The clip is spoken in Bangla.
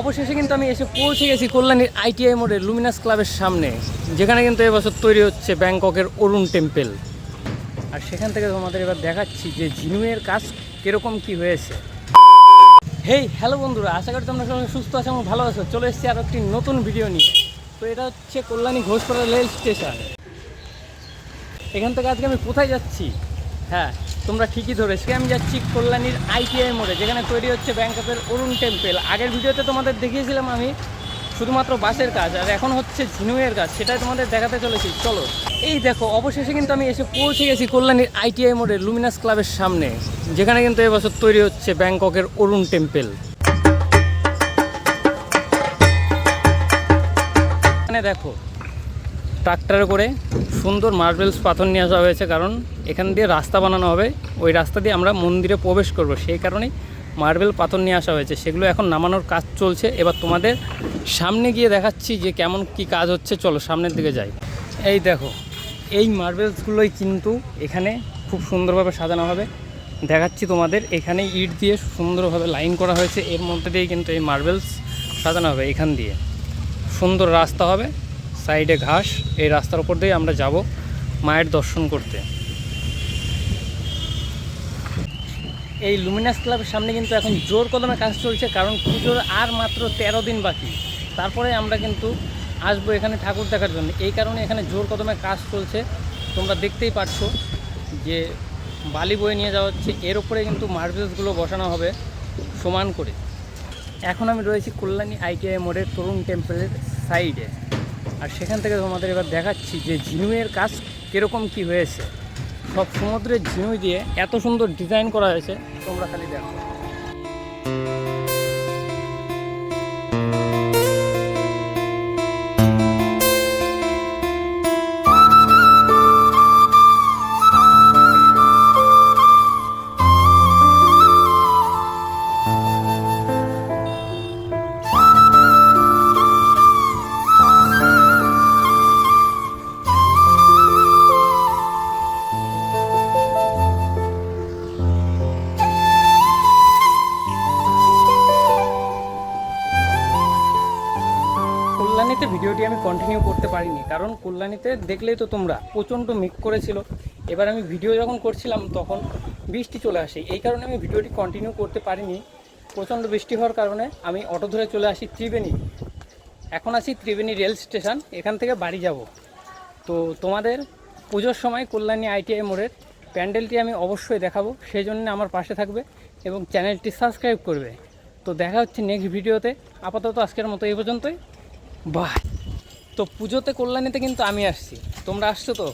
অবশেষে কিন্তু আমি এসে পৌঁছে গেছি কল্যাণীর আইটিআই মোড়ের লুমিনাস ক্লাবের সামনে, যেখানে কিন্তু এবছর তৈরি হচ্ছে ব্যাংককের অরুণ টেম্পেল। আর সেখান থেকে তোমাদের এবার দেখাচ্ছি যে ঝিনুয়ের কাজ কীরকম কি হয়েছে। হেই হ্যালো বন্ধুরা, আশা করি তোমরা সবাই সুস্থ আছো এবং ভালো আছো। চলে এসেছি আরও একটি নতুন ভিডিও নিয়ে। তো এটা হচ্ছে কল্যাণী ঘোষপাড়া রেল স্টেশন। এখান থেকে আজকে আমি কোথায় যাচ্ছি? হ্যাঁ তোমরা ঠিকই ধরেছি। আমি যাচ্ছি কল্যাণীর আইটিআই মোড়ে, যেখানে তৈরি হচ্ছে ব্যাংককের অরুণ টেম্পেল আগের ভিডিওতে তোমাদের দেখিয়েছিলাম আমি শুধুমাত্র বাসের কাজ, আর এখন হচ্ছে ঝিনুয়ের কাজ, সেটাই তোমাদের দেখাতে চলেছি। চলো, এই দেখো, অবশেষে কিন্তু আমি এসে পৌঁছে গেছি কল্যাণীর আইটিআই মোড়ের লুমিনাস ক্লাবের সামনে, যেখানে কিন্তু এবছর তৈরি হচ্ছে ব্যাংককের অরুণ টেম্পেল দেখো ট্রাক্টরে করে সুন্দর মার্বেলস পাথর নিয়ে আসা হয়েছে, কারণ এখান দিয়ে রাস্তা বানানো হবে। ওই রাস্তা দিয়ে আমরা মন্দিরে প্রবেশ করব। সেই কারণেই মার্বেল পাথর নিয়ে আসা হয়েছে। সেগুলো এখন নামানোর কাজ চলছে। এবার তোমাদের সামনে গিয়ে দেখাচ্ছি যে কেমন কি কাজ হচ্ছে। চলো সামনের দিকে যাই। এই দেখো, এই মার্বেলসগুলোই কিন্তু এখানে খুব সুন্দরভাবে সাজানো হবে। দেখাচ্ছি তোমাদের, এখানে ইট দিয়ে সুন্দরভাবে লাইন করা হয়েছে। এর মধ্যে দিয়ে কিন্তু এই মার্বেলস সাজানো হবে এখান দিয়ে। সুন্দর রাস্তা হবে। সাইডে ঘাস, এই রাস্তার উপর দিয়ে আমরা যাব মায়ের দর্শন করতে। এই লুমিনাস ক্লাবের সামনে কিন্তু এখন জোর কদমে কাজ চলছে, কারণ পুজোর আর মাত্র তেরো দিন বাকি। তারপরে আমরা কিন্তু আসব এখানে ঠাকুর দেখার জন্য। এই কারণে এখানে জোর কদমে কাজ চলছে। তোমরা দেখতেই পাচ্ছো যে বালি বয়ে নিয়ে যাওয়া হচ্ছে। এর উপরে কিন্তু মার্বেলসগুলো বসানো হবে সমান করে। এখন আমি রয়েছি কল্যাণী আইটিআই মোড়ের তরুণ টেম্পলের সাইডে। আর সেখান থেকে তোমাদের এবার দেখাচ্ছি যে ঝিনুয়ের কাজ কীরকম কি হয়েছে। সব সমুদ্রের ঝিনুই দিয়ে এত সুন্দর ডিজাইন করা হয়েছে, তোমরা খালি দেখো। কল্যাণীতে ভিডিওটি আমি কন্টিনিউ করতে পারিনি, কারণ কল্যাণীতে দেখলেই তো তোমরা প্রচণ্ড মেঘ করেছিল। এবার আমি ভিডিও যখন করছিলাম তখন বৃষ্টি চলে আসে, এই কারণে আমি ভিডিওটি কন্টিনিউ করতে পারিনি। প্রচণ্ড বৃষ্টি হওয়ার কারণে আমি অটো ধরে চলে আসি ত্রিবেণী। এখন আছি ত্রিবেণী রেল স্টেশন, এখান থেকে বাড়ি যাব। তো তোমাদের পুজোর সময় কল্যাণী আইটিআই মোড়ের প্যান্ডেলটি আমি অবশ্যই দেখাবো সেই জন্য আমার পাশে থাকবে এবং চ্যানেলটি সাবস্ক্রাইব করবে। তো দেখা হচ্ছে নেক্সট ভিডিওতে আপাতত আজকের মতো এই পর্যন্তই। বাহ তো পুজোতে কল্যাণীতে কিন্তু আমি আসছি। তোমরা আসছো তো?